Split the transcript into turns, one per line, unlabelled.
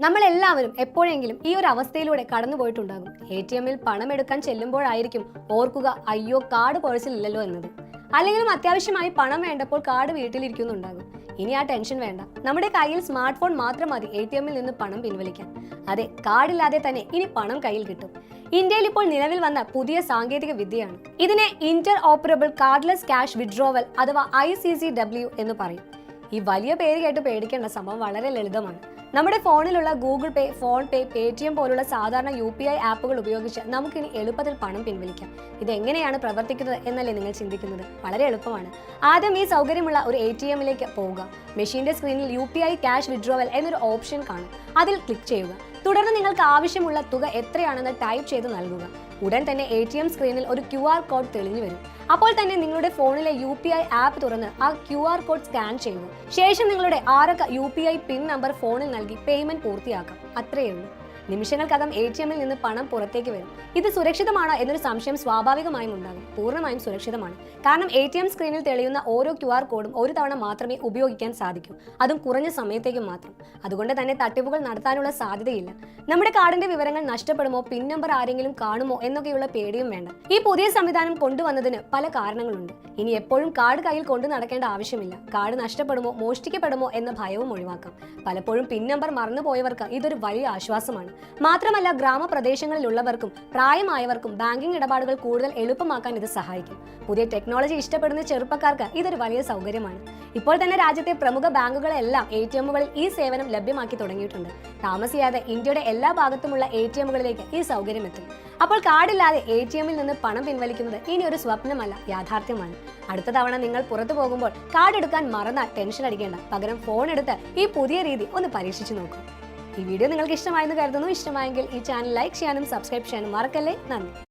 നമ്മൾ എല്ലാവരും എപ്പോഴെങ്കിലും ഈ ഒരു അവസ്ഥയിലൂടെ കടന്നു പോയിട്ടുണ്ടാകും എ ടി എമ്മിൽ പണം എടുക്കാൻ ചെല്ലുമ്പോഴായിരിക്കും ഓർക്കുക അയ്യോ കാർഡ് പേഴ്സിലില്ലല്ലോ എന്നത്. അല്ലെങ്കിലും അത്യാവശ്യമായി പണം വേണ്ടപ്പോൾ കാർഡ് വീട്ടിലിരിക്കുന്നുണ്ടാകും. ഇനി ആ ടെൻഷൻ വേണ്ട. നമ്മുടെ കയ്യിൽ സ്മാർട്ട് ഫോൺ മാത്രം മതി എ ടി എമ്മിൽ നിന്ന് പണം പിൻവലിക്കാൻ. അതെ കാർഡില്ലാതെ തന്നെ ഇനി പണം കയ്യിൽ കിട്ടും. ഇന്ത്യയിൽ ഇപ്പോൾ നിലവിൽ വന്ന പുതിയ സാങ്കേതിക വിദ്യയാണ്. ഇതിനെ Inter operable cardless cash withdrawal അഥവാ ഐ സി സി ഡബ്ല്യു എന്ന് പറയും. ഈ വലിയ പേര് കേട്ട് പേടിക്കേണ്ട സംഭവം വളരെ ലളിതമാണ്. നമ്മുടെ ഫോണിലുള്ള Google Pay PhonePe Paytm പോലുള്ള സാധാരണ യു പി ഐ ആപ്പുകൾ ഉപയോഗിച്ച് നമുക്കിനി എളുപ്പത്തിൽ പണം പിൻവലിക്കാം. ഇത് എങ്ങനെയാണ് പ്രവർത്തിക്കുന്നത് എന്നല്ലേ നിങ്ങൾ ചിന്തിക്കുന്നത്? വളരെ എളുപ്പമാണ്. ആദ്യം ഈ സൗകര്യമുള്ള ഒരു എ ടി എമ്മിലേക്ക് പോവുക. മെഷീന്റെ സ്ക്രീനിൽ U P I cash withdrawal എന്നൊരു ഓപ്ഷൻ കാണും. അതിൽ ക്ലിക്ക് ചെയ്യുക. തുടർന്ന് നിങ്ങൾക്ക് ആവശ്യമുള്ള തുക എത്രയാണെന്ന് ടൈപ്പ് ചെയ്ത് നൽകുക. ഉടൻ തന്നെ എ ടി എം സ്ക്രീനിൽ ഒരു ക്യു ആർ കോഡ് തെളിഞ്ഞു വരും. അപ്പോൾ തന്നെ നിങ്ങളുടെ ഫോണിലെ യു പി ഐ ആപ്പ് തുറന്ന് ആ ക്യു ആർ കോഡ് സ്കാൻ ചെയ്യുന്നു. ശേഷം നിങ്ങളുടെ ആറക്ക U P I PIN number ഫോണിൽ നൽകി പേയ്മെന്റ് പൂർത്തിയാക്കാം. അത്രയേ ഉള്ളൂ. നിമിഷങ്ങൾക്കകം എ ടി എമ്മിൽ നിന്ന് പണം പുറത്തേക്ക് വരും. ഇത് സുരക്ഷിതമാണോ എന്നൊരു സംശയം സ്വാഭാവികമായും ഉണ്ടാകും. പൂർണമായും സുരക്ഷിതമാണ്. കാരണം എ ടി എം സ്ക്രീനിൽ തെളിയുന്ന ഓരോ ക്യു ആർ കോഡും ഒരു തവണ മാത്രമേ ഉപയോഗിക്കാൻ സാധിക്കൂ. അതും കുറഞ്ഞ സമയത്തേക്ക് മാത്രം. അതുകൊണ്ട് തന്നെ തട്ടിപ്പുകൾ നടത്താനുള്ള സാധ്യതയില്ല. നമ്മുടെ കാർഡിന്റെ വിവരങ്ങൾ നഷ്ടപ്പെടുമോ പിൻ നമ്പർ ആരെങ്കിലും കാണുമോ എന്നൊക്കെയുള്ള പേടിയും വേണ്ട. ഈ പുതിയ സംവിധാനം കൊണ്ടുവന്നതിന് പല കാരണങ്ങളുണ്ട്. ഇനി എപ്പോഴും കാർഡ് കയ്യിൽ കൊണ്ടു നടക്കേണ്ട ആവശ്യമില്ല. കാർഡ് നഷ്ടപ്പെടുമോ മോഷ്ടിക്കപ്പെടുമോ എന്ന ഭയവും ഒഴിവാക്കാം. പലപ്പോഴും പിൻ നമ്പർ മറന്നുപോയവർക്ക് ഇതൊരു വലിയ ആശ്വാസമാണ്. മാത്രമല്ല ഗ്രാമപ്രദേശങ്ങളിലുള്ളവർക്കും പ്രായമായവർക്കും ബാങ്കിംഗ് ഇടപാടുകൾ കൂടുതൽ എളുപ്പമാക്കാൻ ഇത് സഹായിക്കും. പുതിയ ടെക്നോളജി ഇഷ്ടപ്പെടുന്ന ചെറുപ്പക്കാർക്ക് ഇതൊരു വലിയ സൗകര്യമാണ്. ഇപ്പോൾ തന്നെ രാജ്യത്തെ പ്രമുഖ ബാങ്കുകളെല്ലാം എ ടി എമ്മുകളിൽ ഈ സേവനം ലഭ്യമാക്കി തുടങ്ങിയിട്ടുണ്ട്. താമസിയാതെ ഇന്ത്യയുടെ എല്ലാ ഭാഗത്തുമുള്ള എ ടി എമ്മുകളിലേക്ക് ഈ സൗകര്യം എത്തും. അപ്പോൾ കാർഡില്ലാതെ എ ടി എമ്മിൽ നിന്ന് പണം പിൻവലിക്കുന്നത് ഇനി ഒരു സ്വപ്നമല്ല യാഥാർത്ഥ്യമാണ്. അടുത്ത തവണ നിങ്ങൾ പുറത്തു പോകുമ്പോൾ കാർഡ് എടുക്കാൻ മറന്നാൽ ടെൻഷൻ അടിക്കേണ്ട. പകരം ഫോൺ എടുത്ത് ഈ പുതിയ രീതി ഒന്ന് പരീക്ഷിച്ചു നോക്കൂ. ഈ വീഡിയോ നിങ്ങൾക്ക് ഇഷ്ടമായെന്ന് കരുതുന്നു. ഇഷ്ടമായെങ്കിൽ ഈ ചാനൽ ലൈക്ക് ചെയ്യാനും സബ്സ്ക്രൈബ് ചെയ്യാനും മറക്കല്ലേ. നന്ദി.